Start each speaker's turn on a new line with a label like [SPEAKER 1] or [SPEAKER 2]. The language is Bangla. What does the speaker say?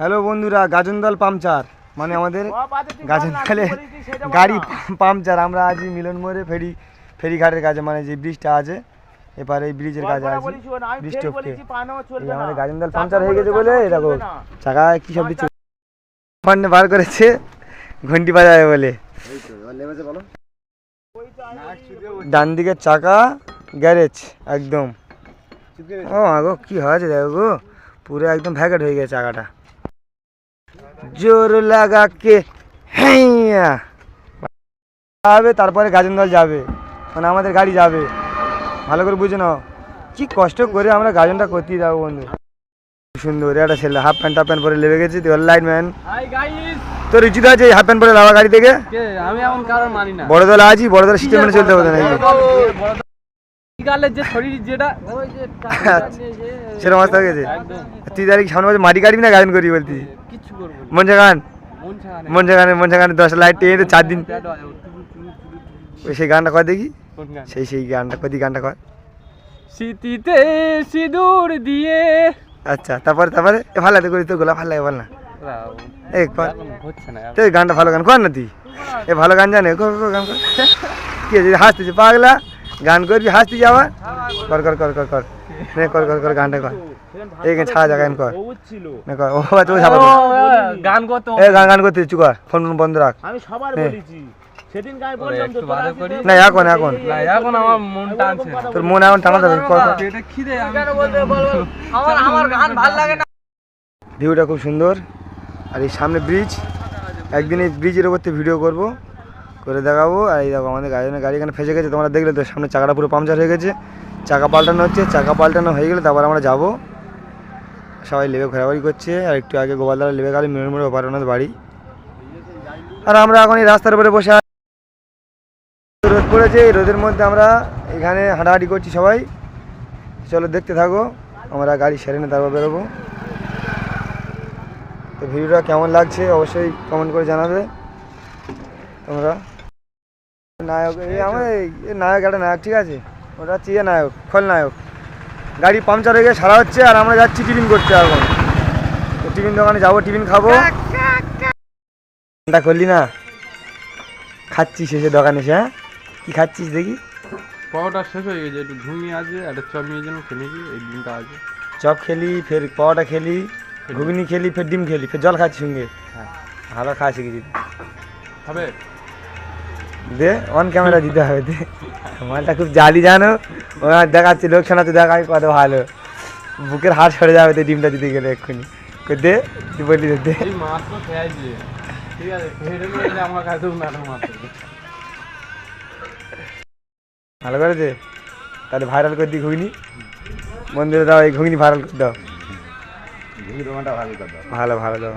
[SPEAKER 1] হ্যালো বন্ধুরা গাজনদল পাংচার মানে আমাদের গাজনদলে গাড়ি পাংচার আমরা আজ মিলন মোড়ে ফেরি ফেরিঘাটের কাছে মানে যে ব্রিজটা আছে এপারে এই ব্রিজের কাছে আছে। ব্রিজ টপকে। এই আমাদের গাজনদল পাংচার হয়ে গেছে বলে এই দেখো চাকায় কি সব দিচ্ছে? ফান্ডে বার করেছে ঘন্টি বাজাবে বলে। ডান দিকের চাকা গ্যারেজ একদম। ও আগো কি হয়েছে দেখো গো পুরো একদম ভ্যাকেট হয়ে গেছে চাকাটা। জোর লাগা কে? হ্যাঁ তারপরে গাজনদল যাবে। মানে আমাদের গাড়ি যাবে। ভালো করে বুঝে নাও। কি কষ্ট করে আমরা গাজনটা করতে যাব বন্ধু। সুন্দর একটা ছেলে। হাফ প্যান্ট হাফ প্যান্ট পরে লেবে গেছে। তুই লাইট ম্যান তোর উচিত আছে হাফ প্যান্ট পরে লাভা গাড়ি থেকে?
[SPEAKER 2] আমি কারণ মানি না।
[SPEAKER 1] বড় দল আছি বড় দল সিস্টেম চলতে হবে নাকি?
[SPEAKER 2] ওই যে
[SPEAKER 1] সেরকম অবস্থা হয়ে গেছে। তুই তারিখ সামনে মাটি কাটবি না গাজন করবি বলতি
[SPEAKER 2] কিচ্ছু করব না।
[SPEAKER 1] মন জাগান।
[SPEAKER 2] মন নেই
[SPEAKER 1] মন জাগানে মন জাগানে দশ লাইট টেনে তো চার দিন। ওই সেই গানটা কর দেখি। সেই সেই গানটা কদি গানটা কর।
[SPEAKER 2] স্মৃতিতে সিঁদুর দিয়ে।
[SPEAKER 1] আচ্ছা তারপরে তারপরে? এ ভালো লাগে তো গোলা ভালো লাগে বল না। এ কর। তো গানটা ভালো গান কর না তুই। এ ভালো গান জানে কর কর, গান কর। কি হাসতেছে পাগলা। গান করবি হাসতে যাওয়া। কর কর কর কর কর। নে কর কর কর গানটা কর। এই গান ছাড়া যা গান কর। নে কর ও আচ্ছা ও ছাপা
[SPEAKER 2] গান করতে
[SPEAKER 1] এ গান গান করতে চুকা ফোন ফোন বন্ধ রাখ।
[SPEAKER 3] আমি সবার বলেছি। সেদিন বললাম তো
[SPEAKER 1] না। এখন এখন।
[SPEAKER 2] না এখন আমার মন টানছে
[SPEAKER 1] তোর মন এখন টানা যাবে কর কর।
[SPEAKER 2] খিদে আমার আমার গান ভালো লাগে না।
[SPEAKER 1] ভিউটা খুব সুন্দর। আর এই সামনে ব্রিজ একদিন এই ব্রিজের ওপর থেকে ভিডিও করব। করে দেখাবো। আর এই দেখো আমাদের গাড়ি গাড়ি এখানে ফেসে গেছে। তোমরা দেখলে তো সামনে চাকাটা পুরো পাংচার হয়ে গেছে। চাকা পাল্টানো হচ্ছে, চাকা পাল্টানো হয়ে গেলে তারপর আমরা যাব। সবাই লেবে ঘোরাঘুরি করছে, আর একটু আগে গোপালদারা লেবে গেলে মিলন মোড়ে ওপারে ওনাদের বাড়ি। আর আমরা এখন এই রাস্তার উপরে বসে আছি। রোদ পড়েছে, এই রোদের মধ্যে আমরা এখানে হাঁটাহাঁটি করছি সবাই। চলো দেখতে থাকো, আমরা গাড়ি সেরে নিয়ে তারপর বেরোবো। তো ভিডিওটা কেমন লাগছে অবশ্যই কমেন্ট করে জানাবে। তোমরা? নায়ক, এই এই নায়ক একটা নায়ক, ঠিক আছে? ওটা হচ্ছে ইয়ে নায়ক খল নায়ক গাড়ি পাংচার হয়ে গিয়ে সারা হচ্ছে আর আমরা যাচ্ছি টিফিন করতে এখন। তো টিফিন দোকানে যাব টিফিন খাব। এটা করলি না? খাচ্ছিস শেষে দোকানে এসে হ্যাঁ? কি খাচ্ছিস দেখি?
[SPEAKER 2] পাওয়াটা শেষ হয়ে গেছে একটু ঘুমিয়ে আছে একটা চপ নিয়ে যেন নিয়েছি এই দিনটা আছে।
[SPEAKER 1] চপ খেলি ফের পাওয়াটা খেলি ঘুগনি খেলি ফের ডিম খেলি ফের জল খাচ্ছি সঙ্গে।
[SPEAKER 2] হ্যাঁ।
[SPEAKER 1] ভালো খাওয়া শিখেছি।
[SPEAKER 2] হবে
[SPEAKER 1] দে অন ক্যামেরা দিতে হবে দে। মালটা খুব জালি জানো? ও দেখাচ্ছি লোক শোনাতে দেখাই কত ভালো। বুকের হাড় সরে যাবে তো ডিমটা দিতে গেলে এক্ষুনি। দে তুই বললি দে। ভালো করে দে। তাহলে ভাইরাল করে দিই ঘুগনি। মন্দিরে দাও এই ঘুগনি ভাইরাল করে দাও। ভালো ভালো দাও।